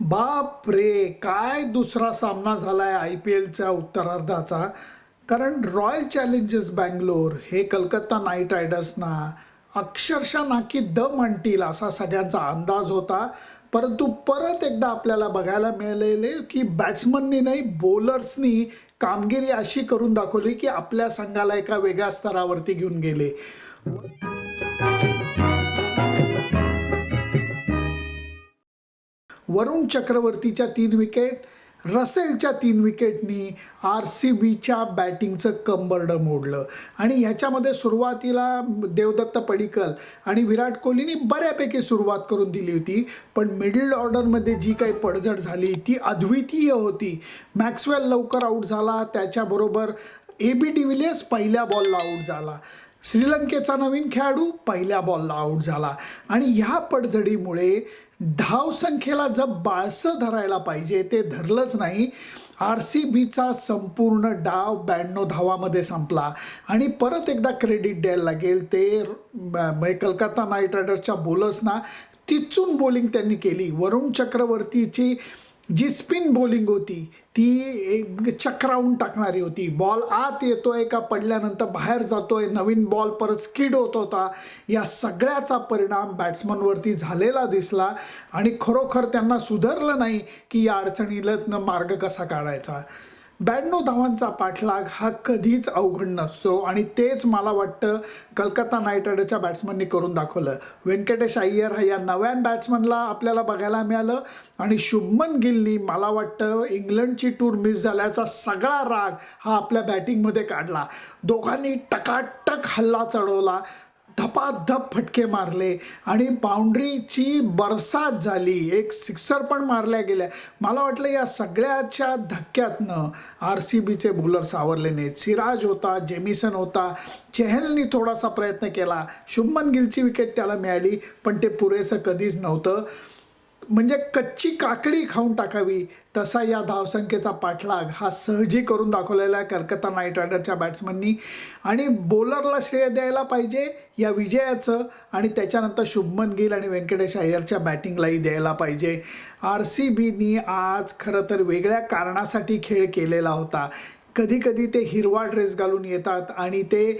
बाप रे काय दुसरा सामना झाला आहे आय पी एलच्या उत्तरार्धाचा? कारण रॉयल चॅलेंजर्स बँगलोर हे कलकत्ता नाईट रायडर्सना अक्षरशः नाकी दम म्हणतील असा सगळ्यांचा अंदाज होता. परंतु परत एकदा आपल्याला बघायला मिळालेले की बॅट्समननी नाही बॉलर्सनी कामगिरी अशी करून दाखवली की आपल्या संघाला एका वेगळ्या स्तरावरती घेऊन गेले. वरुण चक्रवर्तीच्या तीन विकेट रसेलच्या तीन विकेटनी आर सी बीच्या बॅटिंगचं कंबरडं मोडलं. आणि ह्याच्यामध्ये सुरुवातीला देवदत्त पडिकल आणि विराट कोहलीनी बऱ्यापैकी सुरुवात करून दिली होती पण मिडल ऑर्डरमध्ये जी काही पडझड झाली ती अद्वितीय होती. मॅक्सवेल लवकर आऊट झाला त्याच्याबरोबर ए बी डिव्हिलियर्स पहिल्या बॉलला आऊट झाला. श्रीलंकेचा नवीन खेळाडू पहिल्या बॉलला आऊट झाला. आणि ह्या पडझडीमुळे धावसंख्येला जर बाळसं धरायला पाहिजे ते धरलंच नाही. आर सी बीचा संपूर्ण डाव ब्याण्णव धावामध्ये संपला. आणि परत एकदा क्रेडिट द्यायला लागेल ते कलकत्ता नाईट रायडर्सच्या बोलर्सना तिचून बॉलिंग त्यांनी केली. वरुण चक्रवर्तीची जी स्पिन बॉलिंग होती ती एक चक्रावून टाकणारी होती. बॉल आत येतोय का पडल्यानंतर बाहेर जातोय नवीन बॉल परत स्किड होत होता या सगळ्याचा परिणाम बॅट्समनवरती झालेला दिसला आणि खरोखर त्यांना सुधारलं नाही की या अडचणीला मार्ग कसा काढायचा. ब्याण्णव धावांचा पाठलाग हा कधीच अवघड नसतो. आणि तेच मला वाटतं कलकत्ता नाईट रायडर्सच्या बॅट्समननी करून दाखवलं. व्यंकटेश अय्यर हा या नव्यान बॅट्समनला आपल्याला बघायला मिळालं. आणि शुभमन गिलनी मला वाटतं इंग्लंडची टूर मिस झाल्याचा सगळा राग हा आपल्या बॅटिंगमध्ये काढला. दोघांनी टकाटक हल्ला चढवला. धपाधप फटके मारले आणि बाउंड्रीची बरसात झाली. एक सिक्सर पण मारल्या गेल्या. मला वाटलं या सगळ्याच्या धक्क्यातनं आर सी बीचे बॉलर सावरले नाहीत सिराज होता जेमिसन होता. चेहलनी थोडासा प्रयत्न केला. शुभमन गिलची विकेट त्याला मिळाली पण ते पुरेसं कधीच नव्हतं. म्हणजे कच्ची काकडी खाऊन टाकावी. तसा या धावसंख्येचा पाठलाग हा सहजी करून दाखवलेला आहे कलकत्ता नाईट रायडरच्या बॅट्समननी. आणि बॉलरला श्रेय द्यायला पाहिजे या विजयाचं आणि त्याच्यानंतर शुभमन गिल आणि व्यंकटेश अय्यरच्या बॅटिंगलाही द्यायला पाहिजे. आर सी बीनी आज खरं तर वेगळ्या कारणासाठी खेळ केलेला होता. कधी कधी ते हिरवा ड्रेस घालून येतात आणि ते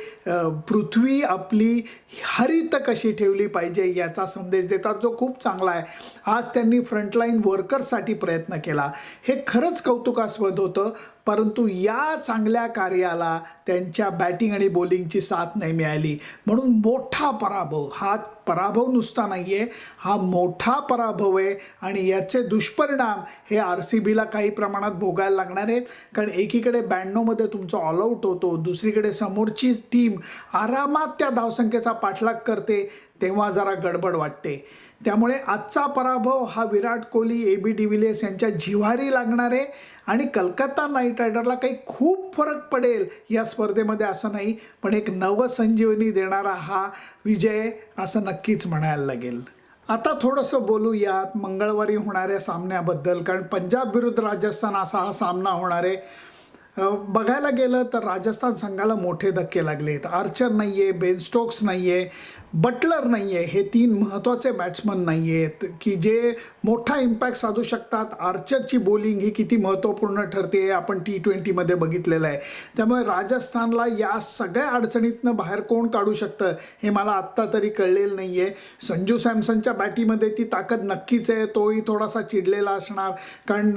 पृथ्वी आपली हरित कशी ठेवली पाहिजे याचा संदेश देतात जो खूप चांगला आहे. आज त्यांनी फ्रंटलाईन वर्कर्ससाठी प्रयत्न केला. हे खरंच कौतुकास्पद होतं परंतु या चांगल्या कार्याला त्यांच्या बॅटिंग आणि बॉलिंगची साथ नाही मिळाली. म्हणून मोठा पराभव हा पराभव नुसता नाही आहे हा मोठा पराभव आहे आणि याचे दुष्परिणाम हे आर सी बीला काही प्रमाणात भोगायला लागणार आहेत. कारण एकीकडे ब्याण्णवमध्ये तुमचं ऑलआउट होतो दुसरीकडे समोरची टीम आरामात त्या धावसंख्येचा पाठलाग करते तेव्हा जरा गडबड वाटते. त्यामुळे आजचा पराभव हा Virat Kohli A B de Villiers यांच्या जिव्हारी लागणार आहे आणि कलकत्ता नाईट रायडरला काही खूप फरक पडेल या स्पर्धेमध्ये असं नाही पण एक नवसंजीवनी देणारा हा विजय असं नक्कीच म्हणायला लागेल. आता थोडंसं बोलूयात मंगळवारी होणाऱ्या सामन्याबद्दल कारण पंजाब विरुद्ध राजस्थान असा हा सामना होणार आहे. बघायला गेलं तर राजस्थान संघाला मोठे धक्के लागलेत. आर्चर नाही आहे बेन स्टोक्स नाही आहे बटलर नाही आहे हे तीन महत्त्वाचे बॅट्समन नाही आहेत की जे मोठा इम्पॅक्ट साधू शकतात. आर्चरची बॉलिंग ही किती महत्त्वपूर्ण ठरते हे आपण टी ट्वेंटीमध्ये बघितलेलं आहे. त्यामुळे राजस्थानला या सगळ्या अडचणीतनं बाहेर कोण काढू शकतं हे मला आत्ता तरी कळलेलं नाही आहे संजू सॅमसनच्या बॅटीमध्ये ती ताकद नक्कीच आहे. तोही थोडासा चिडलेला असणार. कारण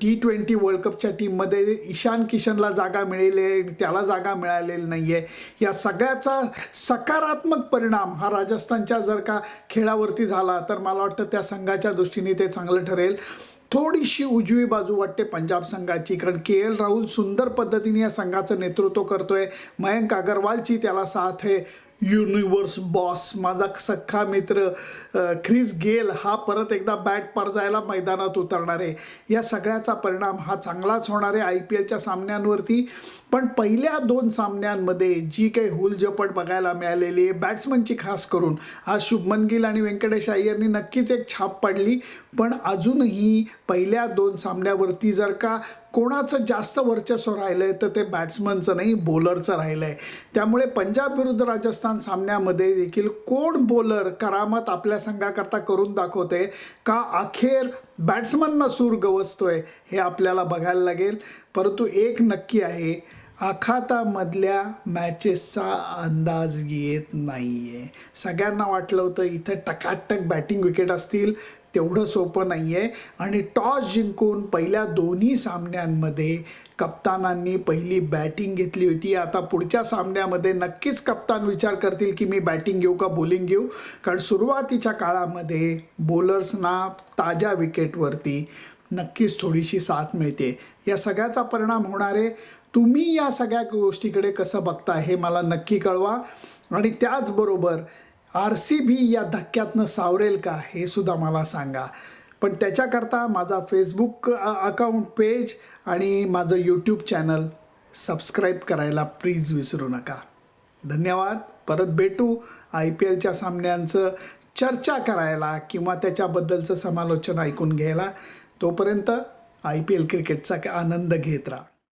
टी ट्वेंटी वर्ल्ड कपच्या टीममध्ये ईशान किशनला जागा मिळेल आहे, त्याला जागा मिळालेली नाही आहे या सगळ्याचा सकारात्मक परिणाम हा राजस्थानच्या जर का खेळावरती झाला तर मला वाटतं त्या संघाच्या दृष्टीने ते चांगलं ठरेल. थोडीशी उजवी बाजू वाटते पंजाब संघाची कारण के एल राहुल सुंदर पद्धतीने या संघाचं नेतृत्व करतोय. मयंक अगरवालची त्याला साथ आहे. युनिवर्स बॉस माझा सख्खा मित्र ख्रिस गेल हा परत एकदा बॅट परजायला मैदानात उतरणार आहे. या सगळ्याचा परिणाम हा चांगलाच होणार आहे आय पी एलच्या सामन्यांवरती. पण पहिल्या दोन सामन्यांमध्ये जी काही हुलजपट बघायला मिळालेली आहे बॅट्समनची खास करून आज शुभमन गिल आणि व्यंकटेश अय्यरनी नक्कीच एक छाप पाडली. पण अजूनही पहिल्या दोन सामन्यावरती जर का कोणाचं जास्त वर्चस्व राहिलं आहे तर ते बॅट्समनचं नाही बॉलरचं राहिलं आहे त्यामुळे पंजाब विरुद्ध राजस्थान सामन्यामध्ये देखील कोण बॉलर करामत आपल्या संघाकरता करून दाखवते का अखेर बॅट्समनना सूर गवसतोय हे आपल्याला बघायला लागेल. परंतु एक नक्की आहे आखातामधल्या मॅचेसचा अंदाज येत नाही आहे सगळ्यांना वाटलं होतं इथं टकाटक बॅटिंग विकेट असतील तेवढं सोपं नाही आहे आणि टॉस जिंकून पहिल्या दोन्ही सामन्यांमध्ये कप्तानांनी पहिली बॅटिंग घेतली होती. आता पुढच्या सामन्यामध्ये नक्कीच कप्तान विचार करतील की मी बॅटिंग घेऊ का बॉलिंग घेऊ? कारण सुरुवातीच्या काळामध्ये बॉलर्सना ताज्या विकेटवरती नक्कीच थोडीशी साथ मिळते. या सगळ्याचा परिणाम होणार आहे. तुम्ही या सगळ्या गोष्टीकडे कसं बघता हे मला नक्की कळवा. आणि त्याचबरोबर आर सी बी या धक्क्यातनं सावरेल का हे सुद्धा मला सांगा. पण त्याच्याकरता माझा फेसबुक अकाउंट पेज आणि माझं यूट्यूब चॅनल सबस्क्राईब करायला प्लीज विसरू नका. धन्यवाद. परत भेटू आय पी एलच्या सामन्यांचं चर्चा करायला किंवा त्याच्याबद्दलचं समालोचन ऐकून घ्यायला. तोपर्यंत आय पी एल क्रिकेटचा आनंद घेत राहा.